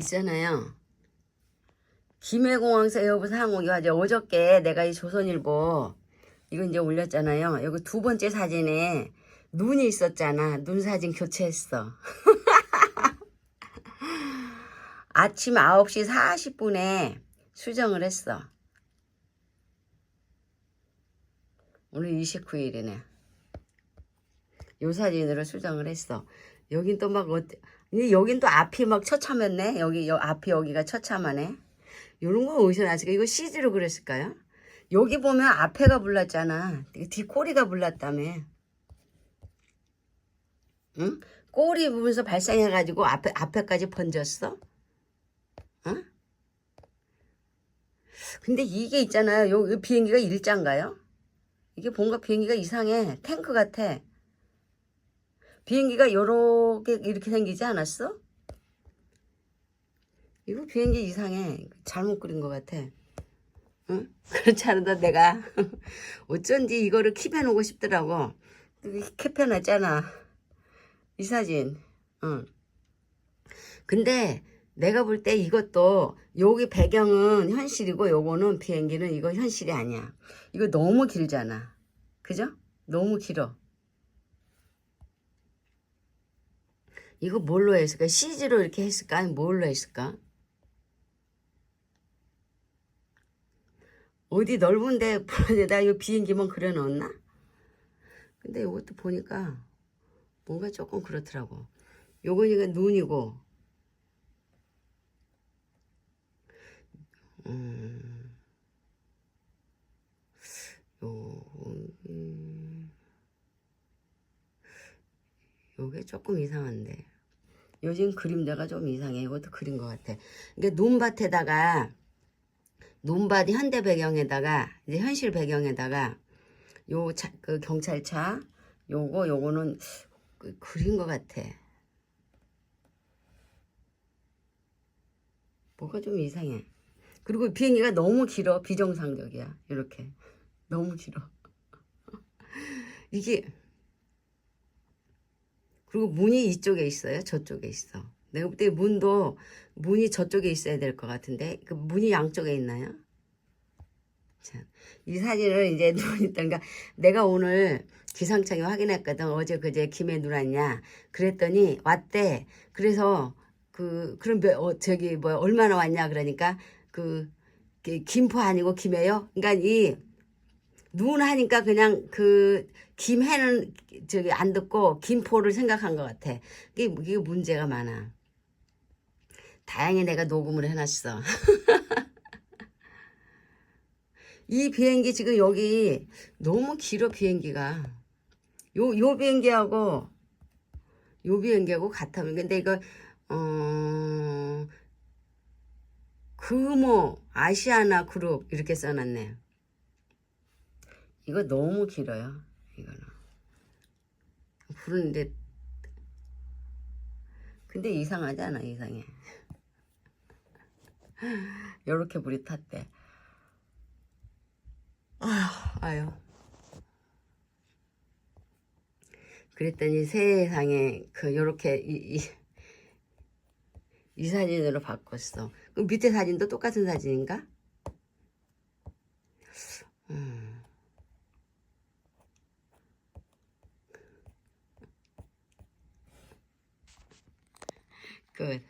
있잖아요. 김해공항 서 여부서 항공기 화재 어저께 내가 이 조선일보 이거 이제 올렸잖아요. 여기 두 번째 사진에 눈이 있었잖아. 눈 사진 교체했어. 아침 9시 40분에 수정을 했어. 오늘 29일이네. 요 사진으로 수정을 했어. 여긴 또 막 어때? 여긴 또 앞이 막 처참했네. 여기 여, 앞이 여기가 처참하네. 요런 거 어디서 났을까? 이거 CG로 그랬을까요? 여기 보면 앞에가 불났잖아. 뒷꼬리가 불났다며. 응? 꼬리 부분에서 발생해가지고 앞에, 앞에까지 번졌어? 응? 근데 이게 있잖아요. 요, 요 비행기가 일자인가요? 이게 뭔가 비행기가 이상해. 탱크 같아. 비행기가 요렇게 이렇게 생기지 않았어? 이거 비행기 이상해. 잘못 그린 것 같아. 응? 그렇지 않아도 내가 어쩐지 이거를 킵해놓고 싶더라고. 캡해놨잖아. 이 사진. 응. 근데 내가 볼 때 이것도 여기 배경은 현실이고 요거는 비행기는 이거 현실이 아니야. 이거 너무 길잖아. 그죠? 너무 길어. 이거 뭘로 했을까? CG로 이렇게 했을까? 아니 뭘로 했을까? 어디 넓은데 내가 이 비행기만 그려 넣었나? 근데 이것도 보니까 뭔가 조금 그렇더라고. 요거니까 눈이고, 음, 요, 음, 요게 조금 이상한데. 요즘 그림자가 좀 이상해. 이것도 그린 것 같아. 이게 눈밭에다가, 눈밭이 현대 배경에다가, 이제 현실 배경에다가, 요, 차, 그 경찰차, 요거, 요거는 그, 그린 것 같아. 뭐가 좀 이상해. 그리고 비행기가 너무 길어. 비정상적이야. 이렇게. 너무 길어. 이게, 그리고 문이 이쪽에 있어요. 저쪽에 있어. 내가 볼 때 문도 문이 저쪽에 있어야 될 것 같은데 그 문이 양쪽에 있나요? 자, 이 사진을 이제 눈이 그러니까 내가 오늘 기상청에 확인했거든. 어제 그제 김해 눈 왔냐? 그랬더니 왔대. 그래서 그 그럼 몇- 어, 저기 뭐 얼마나 왔냐 그러니까 그, 그 김포 아니고 김해요. 그러니까 이 눈 하니까 그냥 그 김해는 저기 안 듣고 김포를 생각한 것 같아. 이게, 이게 문제가 많아. 다행히 내가 녹음을 해놨어. 이 비행기 지금 여기 너무 길어 비행기가. 요, 요 비행기하고 요 비행기하고 같아. 근데 이거 어 금호 아시아나 그룹 이렇게 써놨네. 이거 너무 길어요. 부르는데 근데 이상하지 않아 이상해. 요렇게 불이 탔대. 아휴, 아유. 그랬더니 세상에 그 요렇게 이, 이, 이 사진으로 바꿨어. 그 밑에 사진도 똑같은 사진인가? 음. Good.